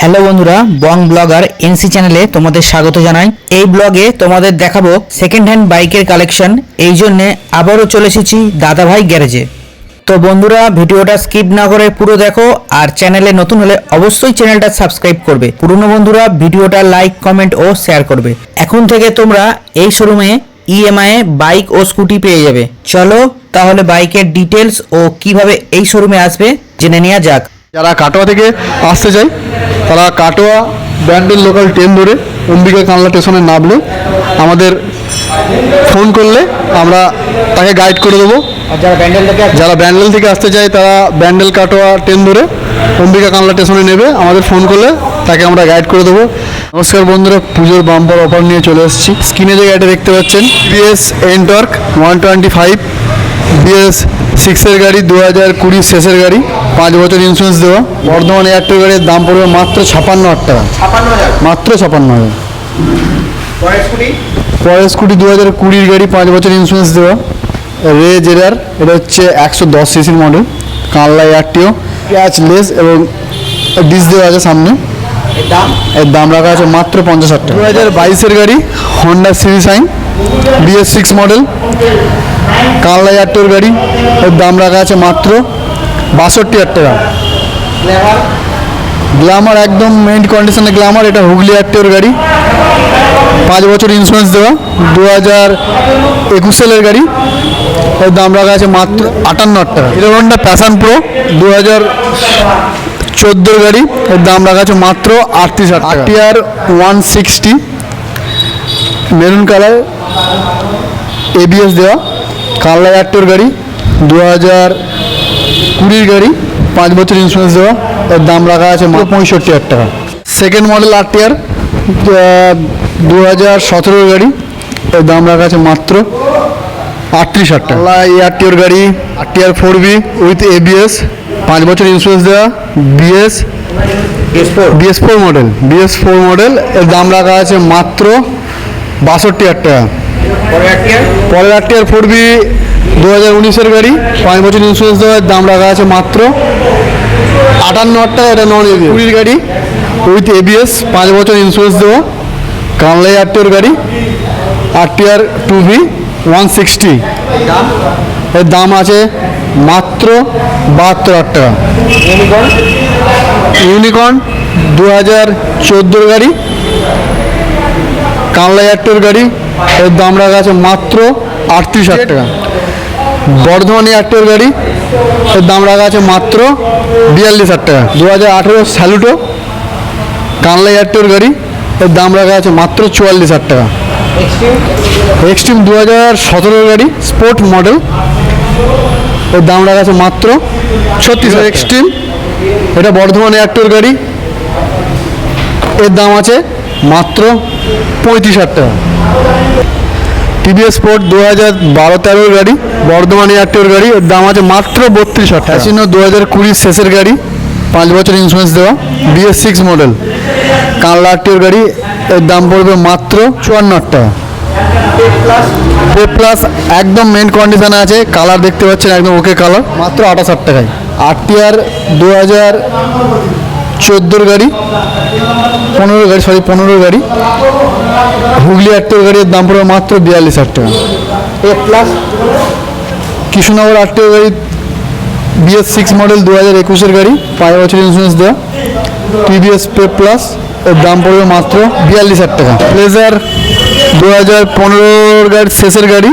Hello বন্ধুরা বং blogger NC চ্যানেলে তোমাদের স্বাগত জানাই। এই ব্লগে তোমাদের দেখাবো সেকেন্ড হ্যান্ড বাইকের কালেকশন এই জন্যে আবারও চলে এসেছি দাদাভাই গ্যারেজে। তো বন্ধুরা, ভিডিওটা স্কিপ না করে পুরো দেখো আর চ্যানেলে নতুন হলে অবশ্যই চ্যানেলটা সাবস্ক্রাইব করবে। পুরনো বন্ধুরা, ভিডিওটা লাইক কমেন্ট ও শেয়ার করবে। এখন থেকে তোমরা এই শোরুমে ইএমআই বাইক ও স্কুটি পেয়ে যাবে। চলো তাহলে বাইকের ডিটেলস ও কীভাবে এই শোরুমে আসবে, জেনে নেওয়া যাক। যারা কাটোয়া থেকে আসতে চায় তারা কাটোয়া ব্যান্ডেল লোকাল ট্রেন ধরে অম্বিকা কানলা স্টেশনে নামলে। আমাদের ফোন করলে আমরা তাকে গাইড করে দেবো। আর যারা ব্যান্ডেল থেকে যারা ব্যান্ডেল থেকে আসতে চায় তারা ব্যান্ডেল কাটোয়া ট্রেন ধরে অম্বিকা কানলা স্টেশনে নেবে। আমাদের ফোন করলে তাকে আমরা গাইড করে দেবো। নমস্কার বন্ধুরা পুজোর বাম্পার অফার নিয়ে চলে এসেছি। স্ক্রিনে যে গাড়িটা দেখতে পাচ্ছেন BS NTorq one twenty five BS সিক্সের গাড়ি দু হাজার কুড়ির শেষের গাড়ি পাঁচ বছর ইন্স্যুরেন্স দেওয়া। বর্ধমান এয়ারটেল গাড়ির দাম পড়বে মাত্র ছাপান্ন হাজার টাকা। মাত্র ছাপান্ন হাজার। পরের স্কুটি? পরের দু হাজার কুড়ির গাড়ি পাঁচ বছর ইন্স্যুরেন্স দেওয়া। রে জেরার এটা হচ্ছে একশো দশ সিসির মডেল কানলা এয়ারটিও। প্যাচ লেস এবং ডিস দেওয়া আছে সামনে। এর দাম? রাখা আছে মাত্র পঞ্চাশ হাজার টাকা। দু হাজার বাইশের গাড়ি হন্ডা সিরি সাইন বিএস সিক্স মডেল কানলা এয়ারটিওর গাড়ি, এর দাম রাখা আছে মাত্র বাষট্টি হাজার টাকা। গ্ল্যামার একদম মেইন কন্ডিশনে গ্ল্যামার এটা হুগলি এয়ারটিওর গাড়ি। পাঁচ বছর ইন্স্যুরেন্স দেওয়া দু হাজার একুশ সালের গাড়ি। এর দাম রাখা আছে মাত্র আটান্ন হাজার টাকা। হিরো হন্ডা প্যাশন প্রো দু হাজার চোদ্দোর গাড়ি। এর দাম রাখা আছে মাত্র আটত্রিশ হাজার TR one sixty maroon colour ABS দেওয়া কানলা এয়ারটোর গাড়ি দু হাজার কুড়ির গাড়ি পাঁচ বছর ইন্স্যুরেন্স দেওয়া এর দাম রাখা আছে মাত্র পঁয়ষট্টি হাজার টাকা। সেকেন্ড মডেল আর টিআর দু হাজার সতেরোর গাড়ি এর দাম রাখা আছে মাত্র আটত্রিশ হাজার টাকা। এয়ারটিওর গাড়ি আর TR four B with ABS পাঁচ বছর ইন্স্যুরেন্স দেওয়া BS S four BS four model BS four model এর দাম রাখা আছে মাত্র বাষট্টি হাজার টাকা। পরের টিয়ার একটি আর ফোর বি দু হাজার উনিশের গাড়ি পাঁচ বছর ইন্স্যুরেন্স দেওয়ার দাম রাখা আছে মাত্র আটান্ন হাজার টাকা এটা নন এবিএস কুড়ির গাড়ি উইথ এবিএস পাঁচ বছর ইন্স্যুরেন্স দেওয়া কানলাই আরটিওর গাড়ি RTR two V one sixty এর দাম আছে মাত্র বাহাত্তর হাজার টাকা। ইউনিকর্ন ইউনিকর্ন দু হাজার চোদ্দোর গাড়ি কানলা এয়ারটোর গাড়ি এর দাম রাখা আছে মাত্র আটত্রিশ হাজার টাকা। বর্ধমান এয়ারটোর গাড়ি এর দাম রাখা আছে মাত্র বিয়াল্লিশ হাজার টাকা। দু হাজার আঠেরো স্যালুটো কানলা এয়ারটোর গাড়ি এর দাম রাখা আছে মাত্র চুয়াল্লিশ হাজার টাকা। এক্সট্রিম দু হাজার সতেরোর গাড়ি স্পোর্ট মডেল এর দাম রাখা আছে মাত্র ছত্রিশ এক্সট্রিম? এটা বর্ধমান এয়ারটোর গাড়ি এর দাম আছে মাত্র পঁয়ত্রিশ হাজার টাকা। টিভিএস স্পোর্ট দু হাজার বারো তেরোর গাড়ি, বর্ধমান এয়ারটোর গাড়ি, এর দাম আছে মাত্র বত্রিশ হাজার টাকা। ফ্যাসিনো দু হাজার কুড়ির শেষের গাড়ি, পাঁচ বছর ইন্স্যুরেন্স দেওয়া বিএস সিক্স মডেল কানলা আরটিওর গাড়ি, এর দাম পড়বে মাত্র চুয়ান্ন টাকা। পে প্লাস একদম মেন কন্ডিশনে আছে কালার দেখতে পাচ্ছেন একদম ওকে কালার মাত্র আঠাশ হাজার টাকায়। আরটিআর দু হাজার চোদ্দোর গাড়ি পনেরো গাড়ি সরি পনেরো গাড়ি। হুগলি আটটোর গাড়ির দাম পড়বে মাত্র বিয়াল্লিশ হাজার টাকা। এ প্লাস কৃষ্ণনগর আটটোর গাড়ি বিএস সিক্স মডেল দু হাজার একুশের গাড়ি পাঁচ বছর ইন্স্যুরেন্স দেওয়া। টিভিএস পে প্লাস এর দাম পড়বে মাত্র বিয়াল্লিশ হাজার টাকা। প্লেজার দু হাজার পনেরোর গাড়ির শেষের গাড়ি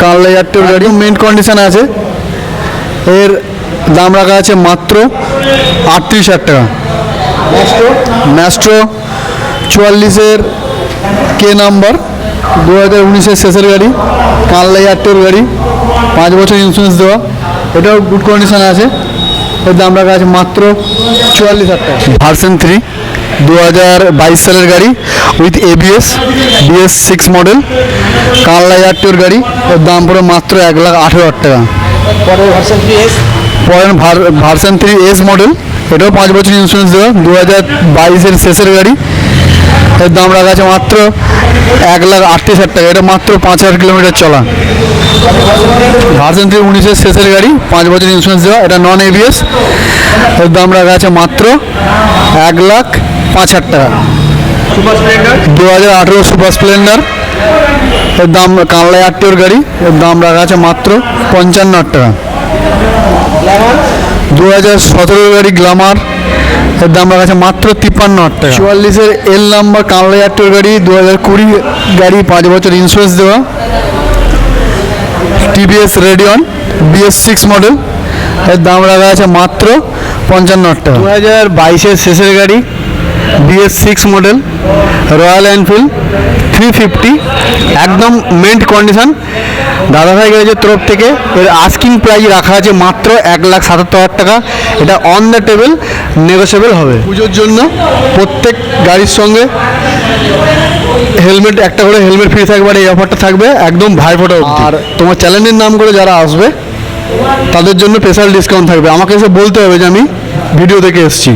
কানলা এয়ারটোর গাড়ি। মেন কন্ডিশনে আছে। এর দাম রাখা আছে মাত্র আটত্রিশ হাজার টাকা। ম্যাস্ট্রো চুয়াল্লিশের কে নাম্বার দু হাজার উনিশের শেষের গাড়ি কানলা এয়ারটোর গাড়ি পাঁচ বছর ইন্স্যুরেন্স দেওয়া। এটাও গুড কন্ডিশনে আছে। এর দাম রাখা আছে মাত্র চুয়াল্লিশ হাজার টাকা। ভার্সন থ্রি দু হাজার বাইশ সালের গাড়ি with ABS BS six model কানলা এয়ারটোর গাড়ি। এর দাম পড়ে মাত্র এক লাখ আঠেরো হাজার টাকা। পরের ভার্সন থ্রি এস পরের ভার্সন থ্রি এস মডেল এটাও পাঁচ বছর ইন্স্যুরেন্স দেওয়া। দু হাজার বাইশের শেষের গাড়ি। এর দাম রাখা আছে মাত্র এক লাখ আটত্রিশ হাজার টাকা। এটা মাত্র পাঁচ হাজার কিলোমিটার চলা। ভার্সন থ্রি উনিশের শেষের গাড়ি, পাঁচ বছর ইন্স্যুরেন্স দেওয়া। এটা নন এবিএস এর দাম রাখা আছে মাত্র এক লাখ পাঁচ হাজার টাকা। দু হাজার আঠেরো সুপার স্প্লেন্ডার। এর দাম কানলা আটটিওর গাড়ি। এর দাম রাখা আছে মাত্র পঞ্চান্ন হাজার টাকা। দু হাজার সতেরো গাড়ি গ্লামার। এর দাম রাখা আছে মাত্র তিপ্পান্ন হাজার টাকা। চুয়াল্লিশের এল নাম্বার কানলা আটটিওর গাড়ি দু হাজার কুড়ি গাড়ি পাঁচ বছর ইন্স্যুরেন্স দেওয়া। TVS Radeon BS six model এর দাম রাখা আছে মাত্র পঞ্চান্ন হাজার টাকা। দু হাজার বাইশের শেষের গাড়ি BS six model Royal Enfield three fifty একদম মেন্ট কন্ডিশন দাদাভাই গ্যারেজের তরফ থেকে। এর আস্কিং প্রাইস রাখা আছে মাত্র এক লাখ সাতাত্তর হাজার টাকা। এটা অন দ্য টেবিল নেগোসিয়েবল হবে। পুজোর জন্য প্রত্যেক গাড়ির সঙ্গে হেলমেট একটা করে হেলমেট ফ্রি থাকবে আর এই অফারটা থাকবে একদম ভাই ফোটা আর তোমার চ্যানেলের নাম করে যারা আসবে তাদের জন্য স্পেশাল ডিসকাউন্ট থাকবে। আমাকে এসে বলতে হবে যে আমি ভিডিও দেখে এসেছি।